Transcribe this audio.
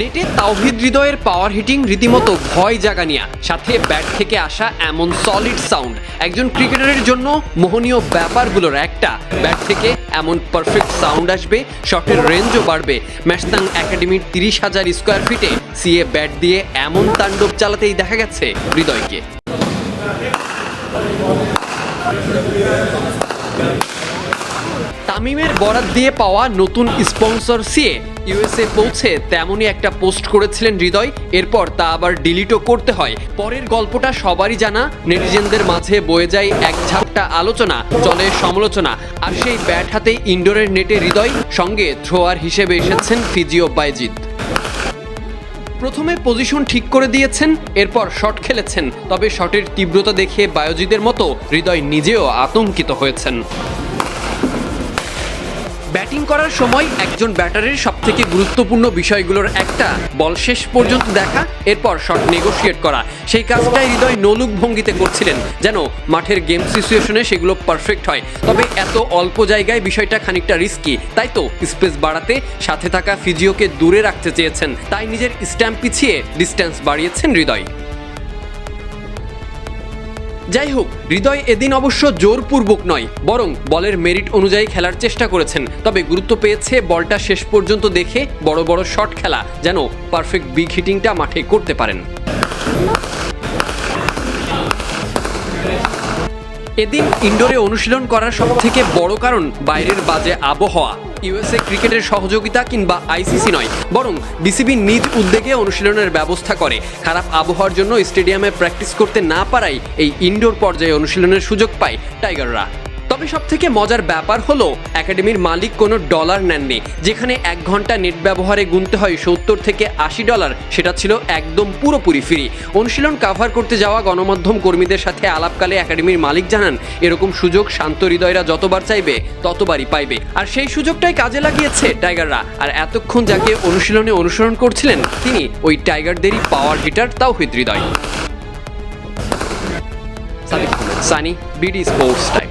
নেটে তাওহিদ হৃদয়ের পাওয়ার হিটিং রীতিমতো ভয় জাগানিয়া। সাথে ব্যাট থেকে আসা এমন সলিড সাউন্ড একজন ক্রিকেটারের জন্য মোহনীয় ব্যাপারগুলোর একটা। ব্যাট থেকে এমন পারফেক্ট সাউন্ড আসবে শটের রেঞ্জও বাড়বে। ম্যাশতাং একাডেমির তিরিশ হাজার স্কোয়ার ফিটে সিএ ব্যাট দিয়ে এমন তাণ্ডব চালাতেই দেখা গেছে হৃদয়কে। তামিমের বরাত দিয়ে পাওয়া নতুন স্পন্সর সিএ ইউএসএ পৌঁছে তেমনই একটা পোস্ট করেছিলেন হৃদয়, এরপর তা আবার ডিলিটও করতে হয়। পরের গল্পটা সবারই জানা, নেটিজেনদের মাঝে বয়ে যায় এক ঝাপটা আলোচনা, চলে সমালোচনা, আর সেই ব্যাট হাতে ইনডোরের নেটে হৃদয়, সঙ্গে থ্রোয়ার হিসেবে এসেছেন ফিজিও বাইজিদ প্রথমে পজিশন ঠিক করে দিয়েছেন, এরপর শট খেলেছেন, তবে শটের তীব্রতা দেখে বায়োজিদের মতো হৃদয় নিজেও আতঙ্কিত হয়েছেন। ব্যাটিং করার সময় একজন ব্যাটারের সবথেকে গুরুত্বপূর্ণ বিষয়গুলোর একটা। বল শেষ পর্যন্ত দেখা, এরপর শট নেগোশিয়েট করা। সেই কাজটাই হৃদয় নলুক ভঙ্গিতে করছিলেন, যেন মাঠের গেম সিচুয়েশনে সেগুলো পারফেক্ট হয়। তবে এত অল্প জায়গায় বিষয়টা খানিকটা রিস্কি তাই তো স্পেস বাড়াতে, সাথে থাকা ফিজিওকে দূরে রাখতে চেয়েছেন। তাই নিজের স্ট্যাম্প পিছিয়ে ডিস্ট্যান্স বাড়িয়েছেন হৃদয়। যাই হোক হৃদয় এদিন অবশ্য জোরপূর্বক নয়, বরং বলের মেরিট অনুযায়ী খেলার চেষ্টা করেছেন। তবে গুরুত্ব পেয়েছে বলটা শেষ পর্যন্ত দেখে বড় বড় শট খেলা, যেন পারফেক্ট বিগ হিটিংটা মাঠে করতে পারেন। এদিন ইন্ডোরে অনুশীলন করার সব থেকে বড় কারণ বাইরের বাজে আবহাওয়া। ইউএসএ ক্রিকেটের সহযোগিতা কিংবা আইসিসি নয়, বরং বিসিবি নিজ উদ্যোগে অনুশীলনের ব্যবস্থা করে। খারাপ আবহাওয়ার জন্য স্টেডিয়ামে প্র্যাকটিস করতে না পারায় এই ইনডোর পর্যায়ে অনুশীলনের সুযোগ পায় টাইগাররা। তবে সব থেকে মজার ব্যাপার হলো, একাডেমির মালিক কোনো ডলার নেননি, যেখানে এক ঘণ্টা নেট ব্যবহারে গুনতে হয় সত্তর থেকে আশি ডলার, সেটা ছিল একদম পুরোপুরি ফ্রি। অনুশীলন কাভার করতে যাওয়া গণমাধ্যম কর্মীদের সাথে আলাপকালে একাডেমির মালিক জানান, এরকম সুযোগ শান্ত হৃদয়রা যতবার চাইবে, ততবারই পাইবে। আর সেই সুযোগটাই কাজে লাগিয়েছে টাইগাররা। আর এতক্ষণ যাকে অনুশীলনে অনুসরণ করছিলেন, তিনি ওই টাইগারদেরই পাওয়ার হিটার তাও Hridoy. Sunny, BD sports time.